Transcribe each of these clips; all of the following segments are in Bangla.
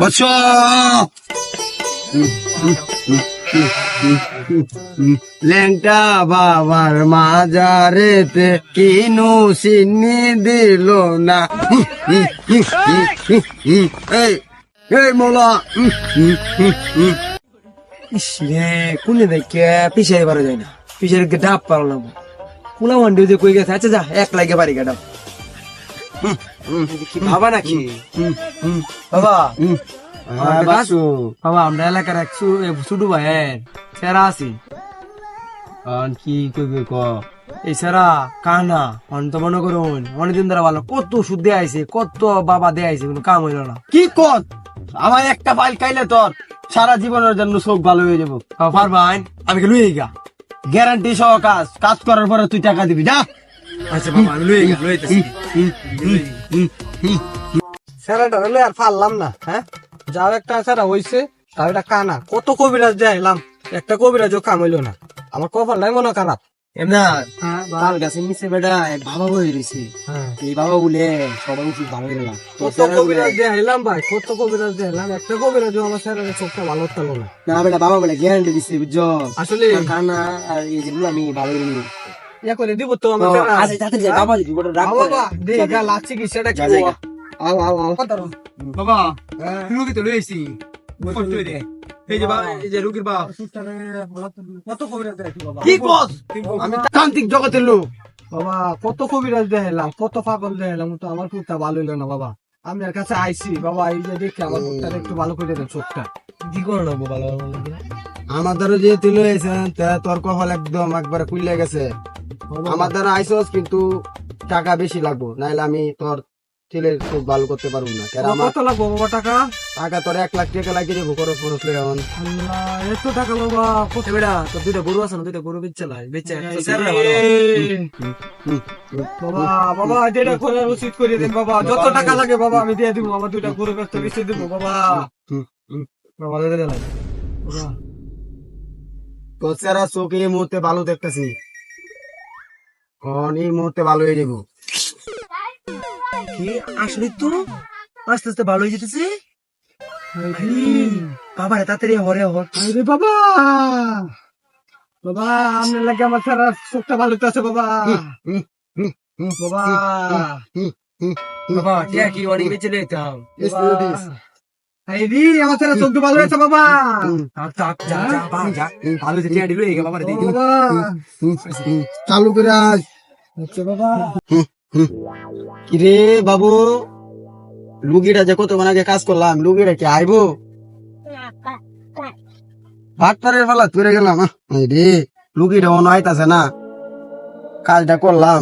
বৎস ল্যাংটা বাবার মাজারেতে কিনু সিন্নি দিল না এই মোলা রে কোনে দেখে পিছিয়ে এবারে যায় না পিছিয়ে ডাব পারলাম কুলা ওয়ান্ডি যে কই গেছে আচ্ছা যা এক লাগে বাড়ি গাডাম কি বাবা নাকি? বাবা বাবা আমরা এলাকার এক ভাইয়ের সেরা আছি। কি কইবে ক? এই সেরা কানা অন্ত মনে করুন অনেকদিন ধরে ভালো কত সুদ দেয়া আইছে কত বাবা দেয়া আইছে কোনো কাম হইল না। কি কত আমার একটা ফাইল খাইলে তোর সারা জীবনের জন্য চোখ ভালো হয়ে যাব। আমি লুই গা গ্যারান্টি সহ কাজ কাজ করার পরে তুই টাকা দিবি যা। আচ্ছা বাবা আমি লুই গা লুইতেছি। স্যারাটা হলে আর পারলাম না হ্যাঁ? যাও একটা স্যারা হইছে তাও এটা কানা। কত কবিরাজ একটা কবিরাজও কাম হইল না। আমার কপালটাই মনে খারাপ। এমনা হ্যাঁ তাল গাছে নিচে বেটা এক বাবা বই রয়েছে হ্যাঁ। এই বাবা বলে সবাই উচিত ভালো গেলাম কত কবিরাজ দিয়ে ভাই কত কবিরাজ দিয়ে একটা কবিরাজও আমার স্যারের চোখটা ভালো হতো না। না বেটা বাবা বলে গ্যারান্টি দিচ্ছে বুঝছ? আসলে কানা আর এই যেগুলো আমি ভালো গেলাম ইয়া করে দিব তো আমার স্যার যা বাবা যদি বড় রাগ আও করে। বাবা দে গা লাচ্ছি কি সেটা কি যা, যা, যা। আও আও আও। বাবা। রুগী তো লইছি এই যে বাবা। এই যে রুগীর বাবা কত কবিরাজ দিয়ে বাবা? কি কস আমি তান্ত্রিক জগতের লোক। বাবা কত কবিরাজ দেখাইলাম কত পাগল দেখাইলাম তো আমার কুত্তা ভালো হইল না বাবা। আমি আর কাছে আইছি। বাবা এই যে দেখি আমার কুত্তাটা একটু ভালো করে দেন চোখটা। কি করে নেব ভালো আমার দ্বারা যে তুই লয়েছেন তা তোর কপাল একদম একবার খুললে গেছে। আমার দ্বারা আইসস কিন্তু টাকা বেশি লাগবো। নাইলে আমি তোর ছেলের খুব ভালো করতে পারব না। আমার কত লাগবো বাবা টাকা? টাকা তোর এক লাখ টাকা লাগিয়ে দেবো খরচ খরচ করে এখন। আল্লাহ এত টাকা বাবা কত বেটা তোর দুইটা গরু আছে না? দুইটা গরু বেচে লাই বেচে এই, বাবা বাবা যেটা করে উচিত করে দেন বাবা। যত টাকা লাগে বাবা আমি দিয়ে দিব। আমার দুইটা গরু ব্যস্ত দিব বাবা। বাবা দিয়ে দিলাম বাবা তোর চেহারা চোখ মুহূর্তে ভালো দেখতেছি। এই মুহূর্তে ভালো হয়ে যাব। কি আসলে তো আস্তে আস্তে ভালো হয়ে যেতেছে? বাবা রে তাড়াতাড়ি হরে হর আরে বাবা! বাবা আপনার লাগে আমার সারা চোখটা ভালো আছে বাবা। বাবা। বাবা কি অনেক বেচে লইতাম চালু করে বাবা। কিরে বাবু? লুগিটা যে কত আগে কাজ করলাম লুগিটা কি আইবো? ভাতটারের ফেলা তুলে গেলাম রে লুগিটা অন আইতাছে না। কাজটা করলাম।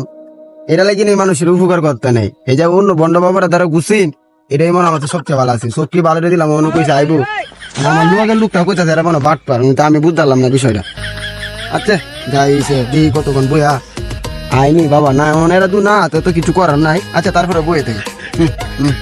এটা লাগি নেই মানুষের উপকার করতে নেই। এই যে অন্য বন্ড বাবার দ্বারা গুছিন এটাই মনে আমার সবচেয়ে ভালো আছে। সবচেয়ে ভালো দিলাম মনে কইছে আইবো। আমার লুয়াগের লোকটা কইতাছে এরা মনে বাট পার। তা আমি বুঝতে না বিষয়টা। আচ্ছা যাইছে দিই কতক্ষণ বইয়া আইনি বাবা না এমন এরা দু না তো তো কিছু করার নাই। আচ্ছা তারপরে বইয়ে থেকে হুম, হুম।